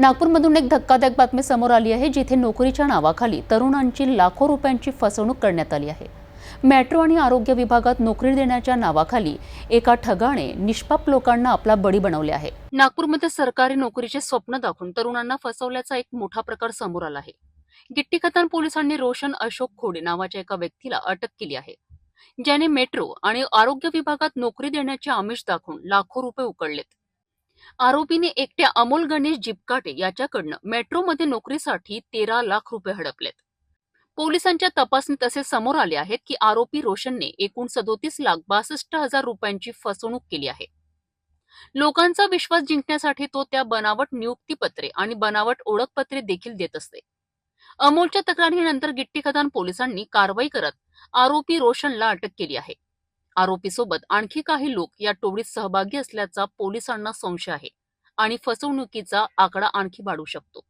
नागपूरमधून एक धक्कादायक बातमी समोर आली आहे जिथे नोकरीच्या नावाखाली तरुणांची लाखो रुपयांची फसवणूक करण्यात आली आहे. मेट्रो आणि आरोग्य विभागात नोकरी देण्याच्या नावाखाली एका ठगाने निष्पाप लोकांना आपला बळी बनवले आहे. नागपूरमध्ये सरकारी नोकरीचे स्वप्न दाखवून तरुणांना फसवल्याचा एक मोठा प्रकार समोर आला आहे. गिट्टी खतान पोलिसांनी रोशन अशोक खोडे नावाच्या एका व्यक्तीला अटक केली आहे ज्याने मेट्रो आणि आरोग्य विभागात नोकरी देण्याचे आमिष दाखवून लाखो रुपये उकळलेत. आरोपीने एकट्या अमोल गणेश जिपकाटे याच्याकडनं मेट्रोमध्ये नोकरीसाठी तेरा लाख रुपये हडपलेत. पोलिसांच्या तपासणीत असे समोर आले आहेत की आरोपी रोशनने एकूण सदोतीस लाख बासष्ट हजार रुपयांची फसवणूक केली आहे. लोकांचा विश्वास जिंकण्यासाठी तो त्या बनावट नियुक्तीपत्रे आणि बनावट ओळखपत्रे देखील देत असते. अमोलच्या तक्रारीनंतर गिट्टी खदान पोलिसांनी कारवाई करत आरोपी रोशनला अटक केली आहे. आरोपीसोबत आणखी काही लोक या टोळीत सहभागी असल्याचा पोलिसांना संशय आहे आणि फसवणुकीचा आकडा आणखी वाढू शकतो.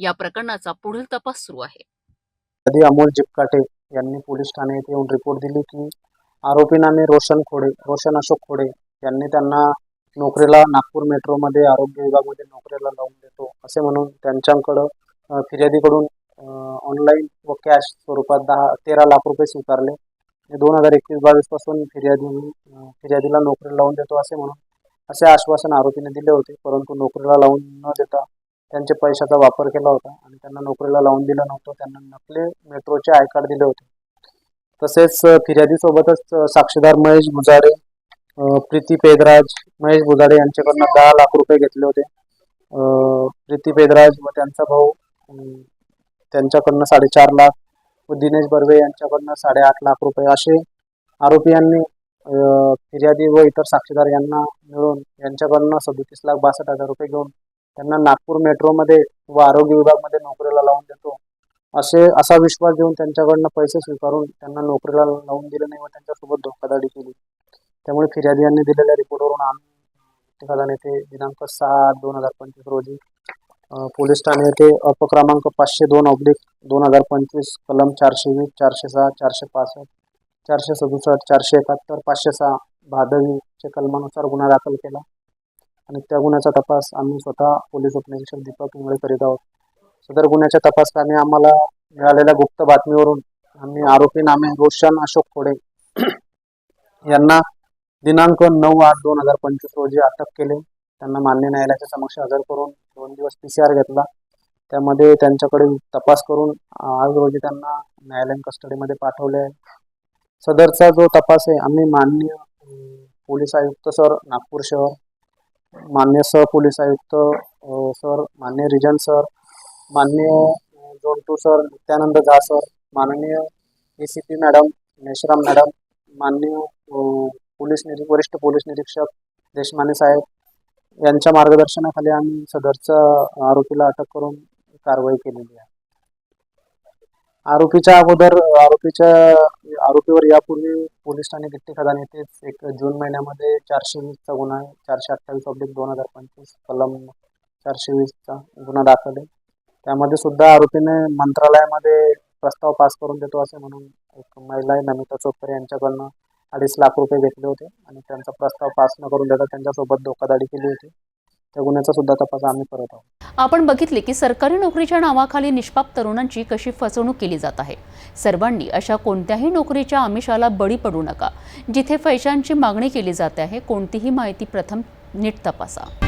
या प्रकरणाचा पुढील तपास सुरू आहे. आधी अमोल जिपकाटे यांनी पोलीस ठाणे येथे येऊन रिपोर्ट दिली की आरोपी नामे रोशन खोडे रोशन अशोक खोडे यांनी त्यांना नोकरीला नागपूर मेट्रोमध्ये आरोग्य विभागामध्ये नोकरीला लावून देतो असे म्हणून त्यांच्याकडं फिर्यादीकडून ऑनलाईन व कॅश स्वरूपात दहा तेरा लाख रुपये स्वीकारले. दोन हजार एकवीस बावीसपासून फिर्यादी फिर्यादीला नोकरी लावून देतो असे म्हणून असे आश्वासन आरोपीने दिले होते. परंतु नोकरीला लावून न देता त्यांच्या पैशाचा वापर केला होता आणि त्यांना नोकरीला लावून दिलं नव्हतं. त्यांना नकली मेट्रोचे आय कार्ड दिले होते. तसेच फिर्यादीसोबतच साक्षीदार महेश गुजाडे प्रीती पेदराज महेश गुजाडे यांच्याकडनं दहा लाख रुपये घेतले होते. प्रीती पेदराज व त्यांचा भाऊ त्यांच्याकडनं साडेचार लाख व दिनेश बर्वे यांच्याकडनं साडेआठ लाख रुपये असे आरोपी यांनी फिर्यादी व इतर साक्षीदार यांना मिळून यांच्याकडनं सदोतीस लाख बासष्ट हजार रुपये घेऊन त्यांना नागपूर मेट्रोमध्ये व आरोग्य विभागमध्ये नोकरीला लावून देतो. असे असा विश्वास देऊन त्यांच्याकडनं पैसे स्वीकारून त्यांना नोकरीला लावून दिले नाही व त्यांच्यासोबत धोकाधडी केली. त्यामुळे फिर्यादी यांनी दिलेल्या रिपोर्टवरून आम्ही नेते दिनांक सहा दोन हजार पंचवीस रोजी पोलीस ठाणे येथे अपक्रमांक पाचशे दोन ऑब्लिक दोन हजार पंचवीस कलम चारशे वीस चारशे सहा चारशे पासष्ट चारशे सदुसष्ट चारशे एकाहत्तर पाचशे सहा भादवीच्या कलमानुसार गुन्हा दाखल केला. आणि त्या गुन्ह्याचा तपास आम्ही स्वतः पोलीस उपनिरीक्षक दीपक इंगळे करीत आहोत. सदर गुन्ह्याच्या तपासकाने आम्हाला मिळालेल्या गुप्त बातमीवरून आम्ही आरोपी नामे रोशन अशोक खोडे यांना दिनांक नऊ आठ दोन हजार पंचवीस रोजी अटक केले. त्यांना मान्य न्यायालयाच्या समक्ष हजर करून दोन दिवस पी सी आर घेतला. त्यामध्ये त्यांच्याकडे तपास करून आज रोजी त्यांना न्यायालयीन कस्टडीमध्ये पाठवले आहे. सदरचा जो तपास आहे आम्ही माननीय पोलीस आयुक्त सर नागपूर शहर मान्य सह पोलीस आयुक्त सर मान्य रिजन सर माननीय जोंटू सर नित्यानंद झा सर माननीय A C P madam Meshram madam माननीय पोलीस निरी वरिष्ठ पोलीस निरीक्षक देशमाने साहेब यांच्या मार्गदर्शनाखाली आम्ही सदरचा आरोपीला अटक करून कारवाई केलेली आहे. आरोपीच्या अगोदर आरोपीच्या आरोपीवर यापूर्वी पोलीस ठाणे गिट्टी खदान येथेच एक जून महिन्यामध्ये चारशे वीसचा गुन्हा आहे. चारशे अठ्ठावीस ऑब्लिक दोन हजार पंचवीस कलम चारशे वीसचा गुन्हा दाखल आहे. त्यामध्ये सुद्धा आरोपीने मंत्रालयामध्ये प्रस्ताव पास करून देतो असे म्हणून एक महिला आहे नमिता चोपकर यांच्याकडनं अडीच लाख रुपये घेतले होते आणि त्यांचा प्रस्ताव पास न करून देता त्यांच्यासोबत धोकादाडी केली होती. त्या गुन्ह्याचा सुद्धा तपास आम्ही करत आहोत. आपण बघितले की सरकारी नोकरीच्या नावाखाली निष्पाप तरुणांची कशी फसवणूक केली जात आहे. सर्वांनी अशा कोणत्याही नोकरीच्या आमिषाला बळी पडू नका. जिथे पैशांची मागणी केली जाते आहे कोणतीही माहिती प्रथम नीट तपासा.